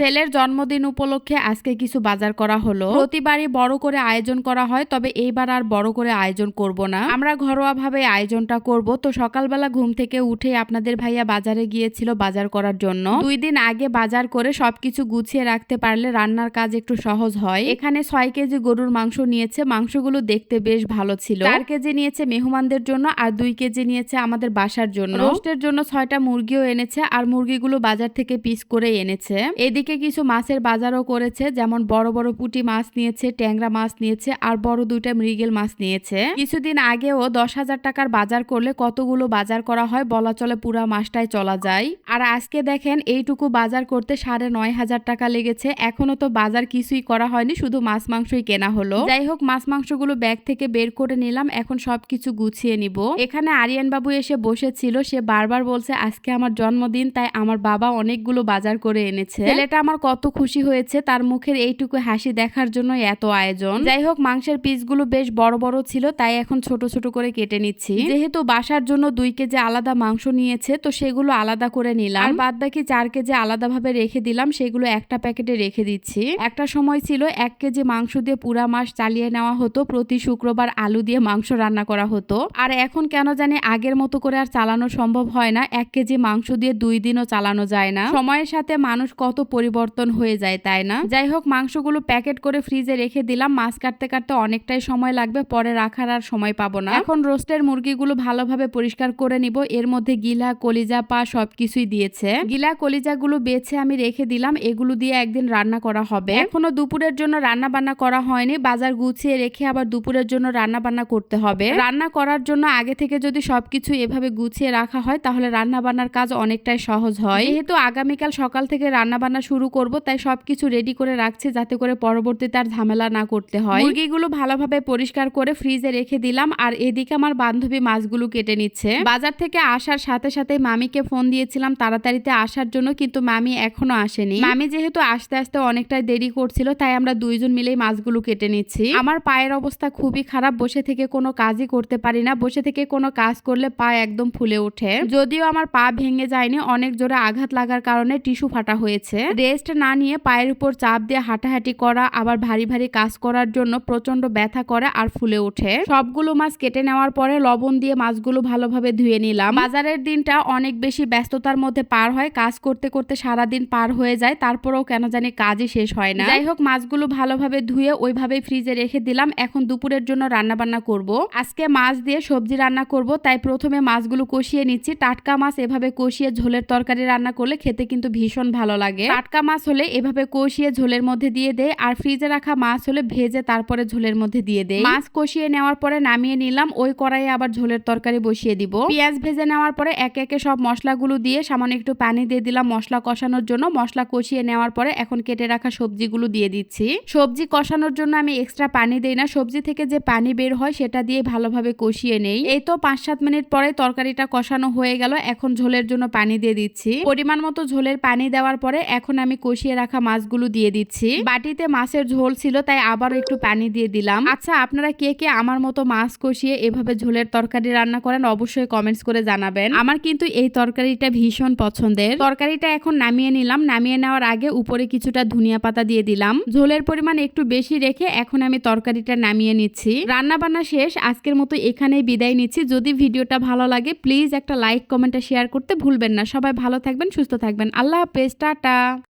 ছেলের জন্মদিন উপলক্ষে আজকে কিছু বাজার করা হলো। প্রতিবারই বড় করে আয়োজন করা হয় তবে এইবার আর বড় করে আয়োজন করব না। আমরা ঘরোয়া ভাবে আয়োজনটা করব। তো সকালবেলা ঘুম থেকে উঠে আপনাদের ভাইয়া বাজারে গিয়েছিল বাজার করার জন্য। দুই দিন আগে বাজার করে সবকিছু গুছিয়ে রাখতে পারলে রান্নার কাজ একটু সহজ হয়। এখানে ছয় কেজি গরুর মাংস নিয়েছে। মাংসগুলো দেখতে বেশ ভালো ছিল। চার কেজি নিয়েছে মেহমানদের জন্য আর দুই কেজি নিয়েছে আমাদের বাসার জন্য। রোস্টের জন্য ছয়টা মুরগিও এনেছে আর মুরগিগুলো বাজার থেকে পিস করে এনেছে। এদিকে কিছু মাছের বাজারও করেছে, যেমন বড় বড় পুঁটি মাছ নিয়েছে, ট্যাংরা মাছ নিয়েছে, আর বড় দুইটা মৃগেল মাছ নিয়েছে। কিছুদিন আগেও দশ হাজার টাকার বাজার করলে কতগুলো বাজার করা হয় বলা চলে পুরা মাসটাই চলা যায়। আর আজকে দেখেন, এইটুকু বাজার করতে সাড়ে নয় হাজার টাকা লেগেছে। এখনও তো বাজার কিছুই করা হয়নি, শুধু মাছ মাংসই কেনা হলো। যাই হোক, মাছ মাংসগুলো ব্যাগ থেকে বের করে নিলাম, এখন সবকিছু গুছিয়ে নিব। এখানে আরিয়ান বাবু এসে বসেছিল, সে বারবার বলছে, আজকে আমার জন্মদিন, তাই আমার বাবা অনেকগুলো বাজার করে এনেছে। ছেলেটা আমার কত খুশি হয়েছে, তার মুখের এইটুকু হাসি দেখার জন্য এত আয়োজন। যাই হোক, মাংসের পিসগুলো বেশ বড় বড় ছিল, তাই এখন ছোট ছোট করে কেটে নিচ্ছি। যেহেতু বাসার জন্য দুই কেজি আলাদা মাংস নিয়েছে, তো সেগুলো আলাদা করে নিলাম। আর বাদ বাকি চার কেজি আলাদাভাবে রেখে দিলাম, সেগুলো একটা প্যাকেটে রেখে দিচ্ছি। একটা সময় ছিল এক কেজি মাংস দিয়ে পুরা মাস চালিয়ে নেওয়া হতো, প্রতি শুক্রবার আলু দিয়ে মাংস রান্না করা হতো। আর এখন কেন জানি আগের মতো করে আর চালানো সম্ভব হয় না, এক কেজি মাংস দিয়ে দুই দিনও চালানো যায় না। সময়ের সাথে মানুষ কত পরিবর্তন হয়ে যায়, তাই না? যাই হোক মাংসগুলো প্যাকেট করে ফ্রিজে রেখে দিলাম। মাছ কাটতে কাটতে অনেকটাই সময় লাগবে, পরে রাখার আর সময় পাবো না। এখন রোস্টের মুরগিগুলো ভালোভাবে পরিষ্কার করে নিব। এর মধ্যে গিলা, কলিজা, পা সবকিছুই দিয়েছে। গিলা, কলিজাগুলো বেছে আমি রেখে দিলাম। এগুলো দিয়ে একদিন রান্না করা হবে। এখনও দুপুরের জন্য রান্না বান্না করা হয়নি। বাজার গুছিয়ে রেখে আবার দুপুরের জন্য রান্না বান্না করতে হবে। রান্না করার জন্য আগে থেকে যদি সবকিছু এভাবে গুছিয়ে রাখা হয়, তাহলে রান্না বান্নার কাজ অনেকটাই সহজ হয়। যেহেতু আগামীকাল সকাল থেকে রান্না বান্না শুরু করব, তাই সবকিছু রেডি করে রাখছি যাতে করে পরবর্তীতে আর ঝামেলা না করতে হয়। মুরগিগুলো ভালোভাবে পরিষ্কার করে ফ্রিজে রেখে দিলাম, আর এদিকে আমার বান্ধবী মাছগুলো কেটে নিচ্ছে। বাজার থেকে আসার সাথে সাথে মামিকে ফোন দিয়েছিলাম তাড়াতাড়িতে আসার জন্য, কিন্তু মামি এখনও আসেনি। মামি যেহেতু আসতে আসতে অনেকটাই দেরি করছিল, তাই আমরা দুইজন মিলেই মাছগুলো কেটে নিচ্ছি। আমার পায়ের অবস্থা খুবই খারাপ, বসে থেকে কোনো কাজই করতে পারি না, বসে থেকে কোনো কাজ করলে পা একদম ফুলে ওঠে। যদিও আমার পা ভেঙে যায়নি, অনেক জোরে আঘাত লাগার কারণে টিস্যু ফাটা হয়েছে। রেস্ট না নিয়ে পায়ের উপর চাপ দিয়ে হাঁটাহাঁটি করা, আবার ভারী ভারী কাজ করার জন্য প্রচণ্ড ব্যথা করে আর ফুলে ওঠে। সবগুলো মাছ কেটে নেওয়ার পরে লবণ দিয়ে মাছগুলো ভালোভাবে ধুয়ে নিলাম। বাজারের দিনটা অনেক বেশি ব্যস্ততার মধ্যে পার হয়, কাজ করতে করতে সারা দিন পার হয়ে যায়, তারপরেও কেন জানি কাজই শেষ হয় না। যাই হোক, মাছগুলো ভালোভাবে ধুয়ে ওইভাবে ফ্রিজে রেখে দিলাম। এখন দুপুরের জন্য রান্না বান্না করব। আজকে মাছ দিয়ে সবজি রান্না করব, তাই প্রথমে মাছগুলো কষিয়ে নিচ্ছি। টাটকা মাছ এভাবে কষিয়ে ঝোলের তরকারি রান্না করলে খেতে কিন্তু ভীষণ ভালো লাগে। মাছ হলে এভাবে কষিয়ে ঝোলের মধ্যে দিয়ে দেয়, আর ফ্রিজে রাখা মাছ হলে ভেজে তারপরে ঝোলের মধ্যে দিয়ে দেয়। মাছ কষিয়ে নেওয়ার পরে নামিয়ে নিলাম, ওই কড়াইয়ে আবার ঝোলের তরকারি বসিয়ে দিব। পেঁয়াজ ভেজে নেওয়ার পরে একে একে সব মশলাগুলো দিয়ে সামান্য একটু পানি দিয়ে দিলাম মশলা কষানোর জন্য। মশলা কষিয়ে নেওয়ার পরে এখন কেটে রাখা সবজিগুলো দিয়ে দিচ্ছি। সবজি কষানোর জন্য আমি এক্সট্রা পানি দেই না। সবজি থেকে যে পানি বের হয় সেটা দিয়ে ভালোভাবে কষিয়ে নেই। এই তো পাঁচ সাত মিনিট পরে তরকারিটা কষানো হয়ে গেল। এখন ঝোলের জন্য পানি দিয়ে দিচ্ছি। পরিমাণ মতো ঝোলের পানি দেওয়ার পরে এখন আমি কষিয়ে রাখা মাছগুলো দিয়ে দিচ্ছি। বাটিতে মাছের ঝোল ছিল, তাই আবারও একটু পানি দিয়ে দিলাম। আচ্ছা আপনারা কে কে আমার মতো মাছ কষিয়ে এভাবে ঝোলের তরকারি রান্না করেন অবশ্যই কমেন্টস করে জানাবেন। আমার কিন্তু এই তরকারিটা ভীষণ পছন্দের। তরকারিটা এখন নামিয়ে নিলাম। নামিয়ে নেওয়ার আগে উপরে কিছুটা ধনিয়া পাতা দিয়ে দিলাম। ঝোলের পরিমাণ একটু বেশি রেখে এখন আমি তরকারিটা নামিয়ে নিচ্ছি। রান্না বান্না শেষ। আজকের মতো এখানেই বিদায় নিচ্ছি। যদি ভিডিওটা ভালো লাগে প্লিজ একটা লাইক কমেন্ট শেয়ার করতে ভুলবেন না। সবাই ভালো থাকবেন, সুস্থ থাকবেন। আল্লাহ হাফেজ। টাটা।